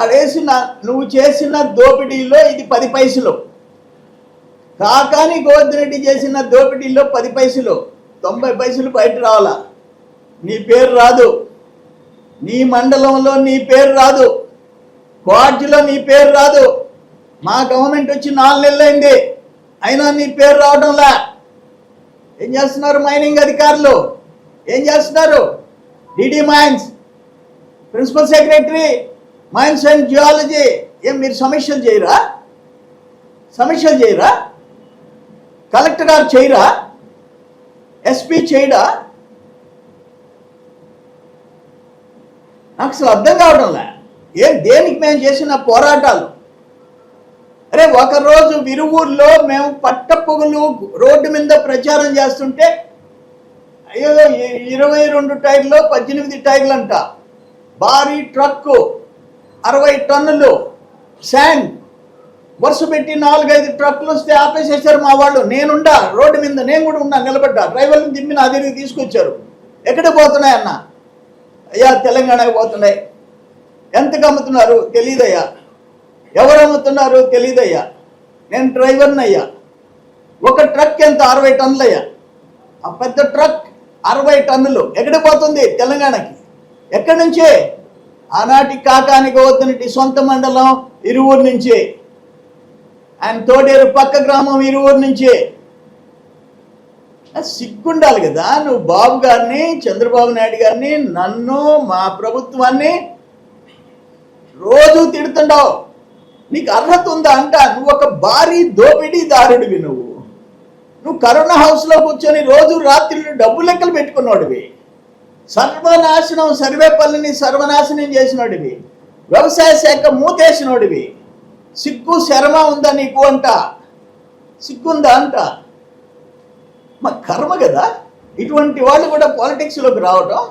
అడేసిన నువ్వు చేసిన దోపిడీలో ఇది పది పైసలు. కాకాని గోవర్ధన్ రెడ్డి చేసిన దోపిడీలో పది పైసలు. తొంభై పైసలు బయట రావాలా? నీ పేరు రాదు. నీ మండలంలో నీ పేరు రాదు. క్వార్జీలో నీ పేరు రాదు. మా గవర్నమెంట్ వచ్చి నాలుగు నెలలైంది. అయినా నీ పేరు రావడంలా? ఏం చేస్తున్నారు మైనింగ్ అధికారులు? ఏం చేస్తున్నారు? DD mines. Principal secretary mines and geology ఏం మీరు సమీక్షలు చేయరా? సమీక్షలు చేయరా? కలెక్టర్ గారు చేయరా? ఎస్పీ చేయడా? నాకు అసలు అర్థం కావడంలే ఏం దేనికి మేము చేసిన పోరాటాలు? అరే ఒకరోజు విరువూరులో మేము పట్టపొగులు రోడ్డు మీద ప్రచారం చేస్తుంటే అయ్యో ఇరవై రెండు టైర్లు పద్దెనిమిది టైర్లు అంట భారీ ట్రక్కు. అరవై టన్నులు శాండ్. వరుస పెట్టి నాలుగైదు ట్రక్కులు వస్తే ఆపేసేసారు మా వాళ్ళు. నేనుండా రోడ్డు మీద నేను కూడా ఉన్నా నిలబడ్డా. డ్రైవర్ని దింపి నా దగ్గరికి తీసుకొచ్చారు. ఎక్కడ పోతున్నాయన్న అయ్యా తెలంగాణకి పోతున్నాయి. ఎంతకు అమ్ముతున్నారు? తెలియదయ్యా ఎవరు అమ్ముతున్నారు? తెలియదయ్యా నేను డ్రైవర్ని అయ్యా ఒక ట్రక్ ఎంత? అరవై టన్నులయ్యా. ఆ పెద్ద ట్రక్ అరవై టన్నులు. ఎక్కడ పోతుంది? తెలంగాణకి. ఎక్కడి నుంచే? ఆనాటి కాకానికి వద్దనటి సొంత మండలం ఇరువురు నుంచే. ఆయన తోడేరు పక్క గ్రామం ఇరువురు నుంచే. సిగ్గుండాలి కదా నువ్వు బాబు గారిని చంద్రబాబు నాయుడు గారిని నన్ను మా ప్రభుత్వాన్ని రోజు తిడుతుండవు. నీకు అర్హత ఉందా అంట నువ్వు ఒక భారీ దోపిడీదారుడివి నువ్వు. నువ్వు కరోనా హౌస్లో కూర్చొని రోజు రాత్రి డబ్బు లెక్కలు పెట్టుకున్నాడువి. సర్వనాశనం సర్వేపల్లిని సర్వనాశనం చేసినోడివి. వ్యవసాయ శాఖ మూతేసినోడివి. సిగ్గు శరమ ఉందా నీకు అంట? సిగ్గుందా అంట? మా కర్మ కదా. ఇటువంటి వాళ్ళు కూడా పాలిటిక్స్లోకి రావటం